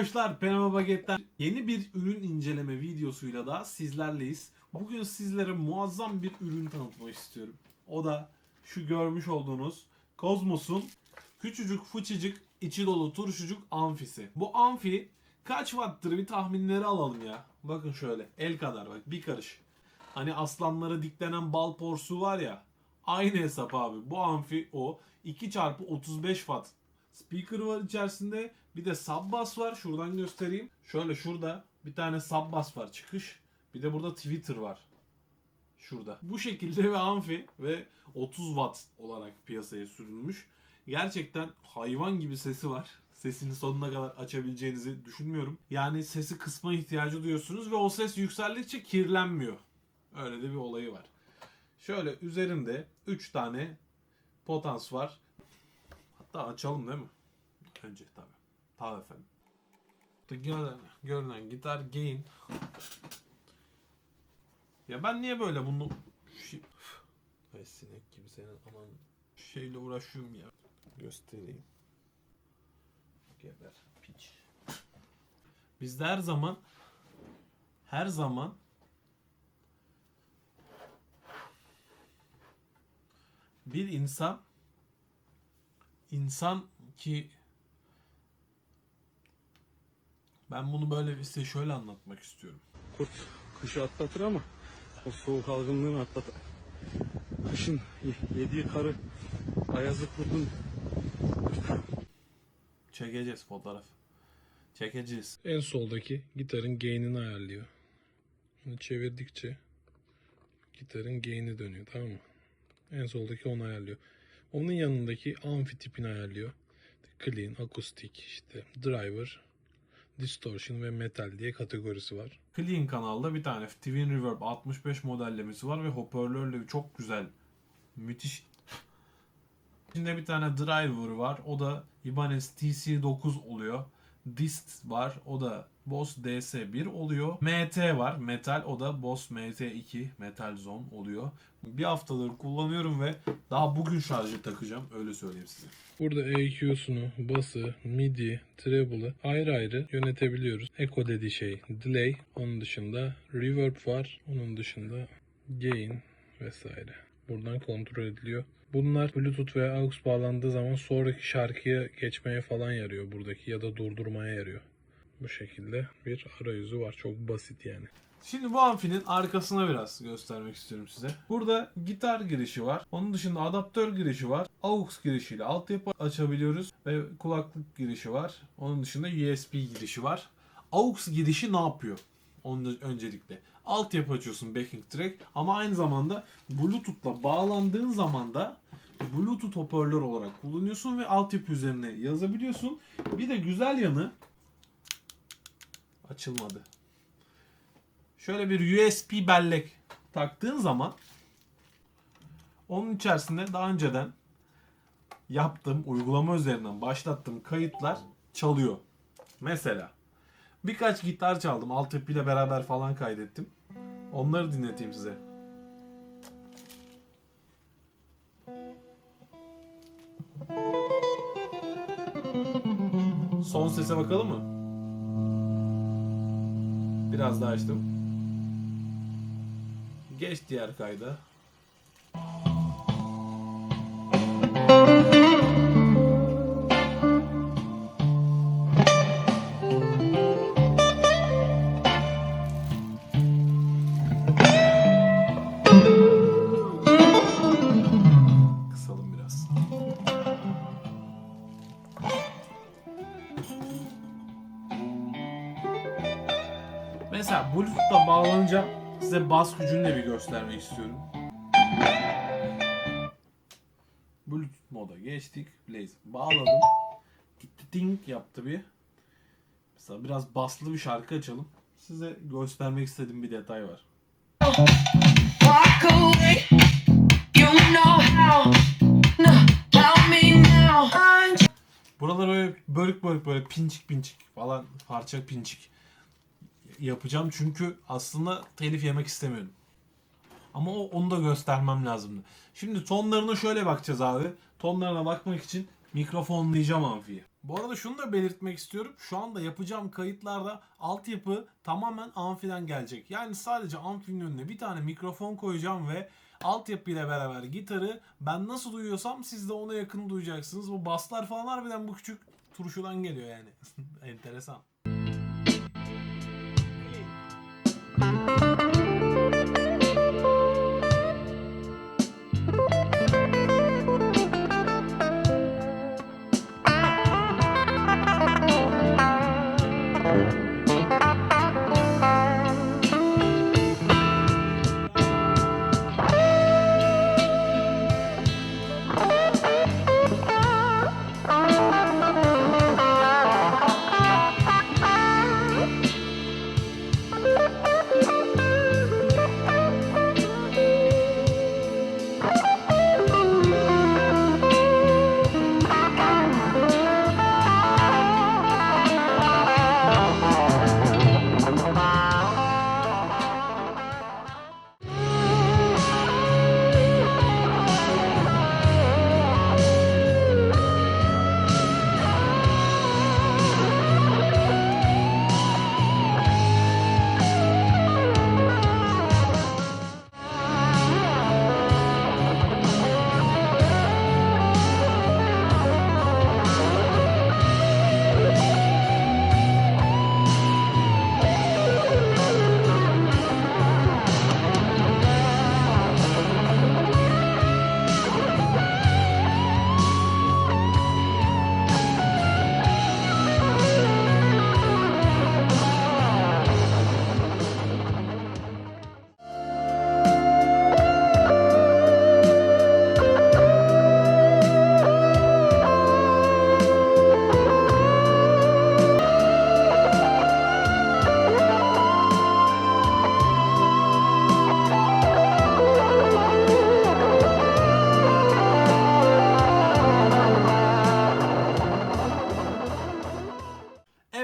arkadaşlar. Penama Baget'ten yeni bir ürün inceleme videosuyla da sizlerleyiz. Bugün sizlere muazzam bir ürün tanıtmak istiyorum. O da şu görmüş olduğunuz Kozmos'un küçücük fıçıcık içi dolu turşucuk amfisi. Bu amfi kaç wattır bir tahminleri alalım ya. Bakın şöyle el kadar bak bir karış. Hani aslanlara diklenen bal porsu var ya. Aynı hesap abi. Bu amfi o. 2 çarpı 35 watt speaker var içerisinde. Bir de sub bass var. Şuradan göstereyim. Şöyle şurada bir tane sub bass var çıkış. Bir de burada Twitter var. Şurada. Bu şekilde ve amfi ve 30 watt olarak piyasaya sürülmüş. Gerçekten hayvan gibi sesi var. Sesini sonuna kadar açabileceğinizi düşünmüyorum. Yani sesi kısma ihtiyacı duyuyorsunuz ve o ses yükseldikçe kirlenmiyor. Öyle de bir olayı var. Şöyle üzerinde 3 tane potans var. Hatta açalım değil mi? Önce tabii. Tabii efendim. Görünen, görünen gitar gain. Ya ben niye böyle bunu şey... Ay sinek gibi senin aman şeyle uğraşıyorum ya. Göstereyim. Geber piç. Bizde her zaman her zaman bir insan insan ki ben bunu böyle size şöyle anlatmak istiyorum. Kurt kışı atlatır ama o soğuk algınlığını atlatır. Kışın ye- yediği karı ayazı kurdun Çekeceğiz fotoğraf. Çekeceğiz. En soldaki gitarın gain'ini ayarlıyor. Bunu çevirdikçe gitarın gain'i dönüyor tamam mı? En soldaki onu ayarlıyor. Onun yanındaki amfi tipini ayarlıyor. Clean, akustik, işte driver, distortion ve metal diye kategorisi var. Clean kanalda bir tane Twin Reverb 65 modellemesi var ve hoparlörle çok güzel, müthiş. İçinde bir tane driver var. O da Ibanez TC9 oluyor. Dist var. O da Boss DS1 oluyor. MT var. Metal. O da Boss MT2 Metal Zone oluyor. Bir haftadır kullanıyorum ve daha bugün şarjı takacağım. Öyle söyleyeyim size. Burada EQ'sunu, bası, MIDI, treble'ı ayrı ayrı yönetebiliyoruz. Echo dediği şey delay. Onun dışında reverb var. Onun dışında gain vesaire. Buradan kontrol ediliyor. Bunlar Bluetooth veya AUX bağlandığı zaman sonraki şarkıya geçmeye falan yarıyor buradaki ya da durdurmaya yarıyor. Bu şekilde bir arayüzü var. Çok basit yani. Şimdi bu amfinin arkasına biraz göstermek istiyorum size. Burada gitar girişi var. Onun dışında adaptör girişi var. AUX girişiyle altyapı açabiliyoruz ve kulaklık girişi var. Onun dışında USB girişi var. AUX girişi ne yapıyor? Onu da öncelikle. Altyapı açıyorsun backing track ama aynı zamanda Bluetooth'la bağlandığın zaman da Bluetooth hoparlör olarak kullanıyorsun ve altyapı üzerine yazabiliyorsun. Bir de güzel yanı açılmadı. Şöyle bir USB bellek taktığın zaman onun içerisinde daha önceden yaptığım uygulama üzerinden başlattığım kayıtlar çalıyor. Mesela birkaç gitar çaldım. Altyapıyla beraber falan kaydettim. Onları dinleteyim size. Son sese bakalım mı? Biraz daha açtım. Geç diğer kayda. Bas gücünü de bir göstermek istiyorum. Bluetooth moda geçtik. Blaze bağladım. Gitti ding yaptı bir. Mesela biraz baslı bir şarkı açalım. Size göstermek istediğim bir detay var. Buralar böyle bölük bölük böyle pinçik pinçik falan parça pinçik yapacağım çünkü aslında telif yemek istemiyorum. Ama o, onu da göstermem lazımdı. Şimdi tonlarına şöyle bakacağız abi. Tonlarına bakmak için mikrofonlayacağım amfiyi. Bu arada şunu da belirtmek istiyorum. Şu anda yapacağım kayıtlarda altyapı tamamen amfiden gelecek. Yani sadece amfinin önüne bir tane mikrofon koyacağım ve altyapı ile beraber gitarı ben nasıl duyuyorsam siz de ona yakın duyacaksınız. Bu baslar falan harbiden bu küçük turşudan geliyor yani. Enteresan.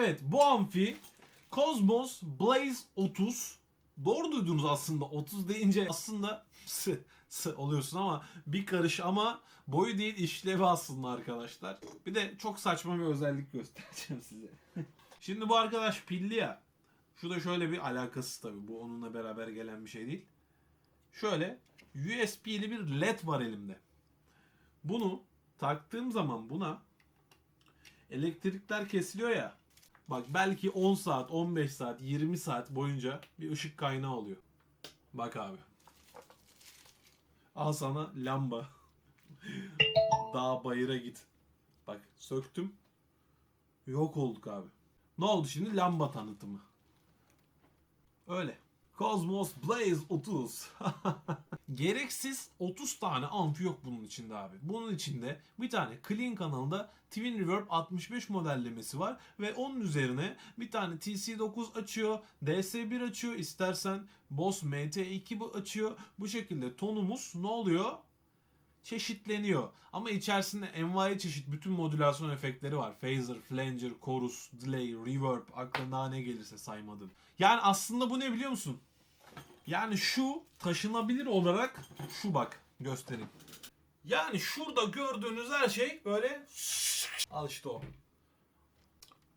Evet bu amfi Cosmos Blaze 30. Doğru duydunuz aslında 30 deyince aslında oluyorsun ama bir karış ama boyu değil işlevi aslında arkadaşlar. Bir de çok saçma bir özellik göstereceğim size. Şimdi bu arkadaş pilli ya. Şu da şöyle bir alakası tabii. Bu onunla beraber gelen bir şey değil. Şöyle USB'li bir led var elimde. Bunu taktığım zaman buna elektrikler kesiliyor ya. Bak belki 10 saat, 15 saat, 20 saat boyunca bir ışık kaynağı oluyor. Bak abi. Al sana lamba. Daha bayıra git. Bak söktüm. Yok olduk abi. Ne oldu şimdi? Lamba tanıtımı. Öyle. Cosmos Blaze 30. Gereksiz 30 tane amfi yok bunun içinde abi. Bunun içinde bir tane Clean kanalında Twin Reverb 65 modellemesi var ve onun üzerine bir tane TC9 açıyor, DS1 açıyor, istersen Boss MT2 bu açıyor. Bu şekilde tonumuz ne oluyor? çeşitleniyor. Ama içerisinde envai çeşit bütün modülasyon efektleri var. Phaser, flanger, chorus, delay, reverb, aklına ne gelirse saymadım. Yani aslında bu ne biliyor musun? Yani şu taşınabilir olarak şu bak göstereyim. Yani şurada gördüğünüz her şey böyle al işte o.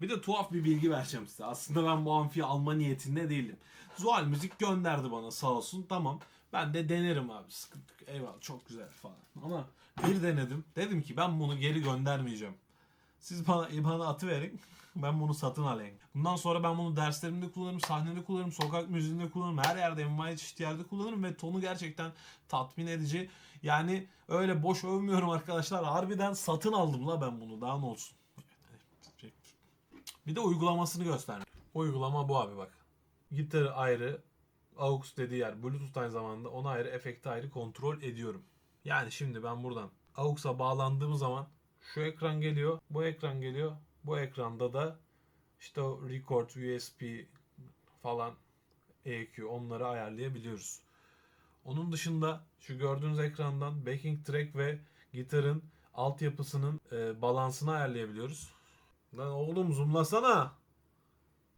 Bir de tuhaf bir bilgi vereceğim size. Aslında ben bu amfiyi alma niyetinde değildim. Zuhal Müzik gönderdi bana sağ olsun. Tamam. Ben de denerim abi. Sıkıntı yok. Eyvallah çok güzel falan. Ama bir denedim. Dedim ki ben bunu geri göndermeyeceğim. Siz bana IBAN'ı atı verin. Ben bunu satın alayım. Bundan sonra ben bunu derslerimde kullanırım, sahnede kullanırım, sokak müziğinde kullanırım, her yerde envai çeşit yerde kullanırım ve tonu gerçekten tatmin edici. Yani öyle boş övmüyorum arkadaşlar. Harbiden satın aldım la ben bunu. Daha ne olsun. Bir de uygulamasını göstermek. Uygulama bu abi bak. Gitarı ayrı, aux dediği yer Bluetooth aynı zamanda ona ayrı, efekti ayrı kontrol ediyorum. Yani şimdi ben buradan AUX'a bağlandığım zaman şu ekran geliyor, bu ekran geliyor. Bu ekranda da işte o record, USB falan EQ onları ayarlayabiliyoruz. Onun dışında şu gördüğünüz ekrandan backing track ve gitarın altyapısının e, balansını ayarlayabiliyoruz. Lan oğlum zoomlasana.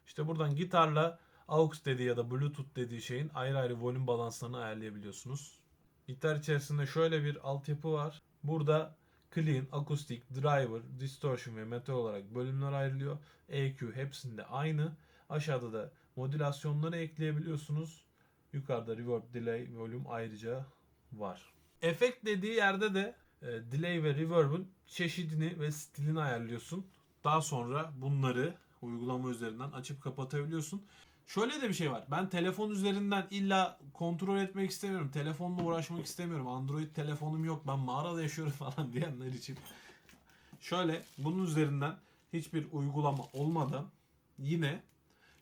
İşte buradan gitarla AUX dediği ya da Bluetooth dediği şeyin ayrı ayrı volüm balanslarını ayarlayabiliyorsunuz. Gitar içerisinde şöyle bir altyapı var. Burada clean, akustik, driver, distortion ve metal olarak bölümler ayrılıyor. EQ hepsinde aynı. Aşağıda da modülasyonları ekleyebiliyorsunuz. Yukarıda reverb, delay, volüm ayrıca var. Efekt dediği yerde de e, delay ve reverb'ın çeşidini ve stilini ayarlıyorsun. Daha sonra bunları uygulama üzerinden açıp kapatabiliyorsun. Şöyle de bir şey var. Ben telefon üzerinden illa kontrol etmek istemiyorum. Telefonla uğraşmak istemiyorum. Android telefonum yok. Ben mağarada yaşıyorum falan diyenler için. Şöyle bunun üzerinden hiçbir uygulama olmadan yine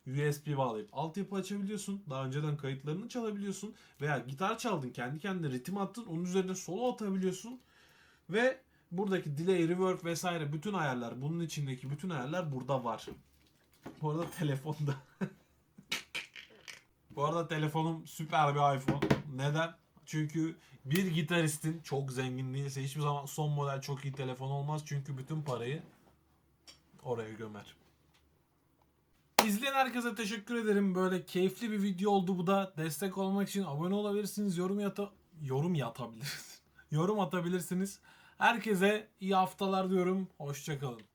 USB bağlayıp altyapı açabiliyorsun. Daha önceden kayıtlarını çalabiliyorsun. Veya gitar çaldın kendi kendine ritim attın. Onun üzerine solo atabiliyorsun. Ve buradaki delay, reverb vesaire bütün ayarlar bunun içindeki bütün ayarlar burada var. Bu arada telefonda. Bu arada telefonum süper bir iPhone. Neden? Çünkü bir gitaristin çok zengin değilse hiçbir zaman son model çok iyi telefon olmaz. Çünkü bütün parayı oraya gömer. İzleyen herkese teşekkür ederim. Böyle keyifli bir video oldu bu da. Destek olmak için abone olabilirsiniz. Yorum yata yorum yatabilirsiniz. yorum atabilirsiniz. Herkese iyi haftalar diyorum. Hoşçakalın.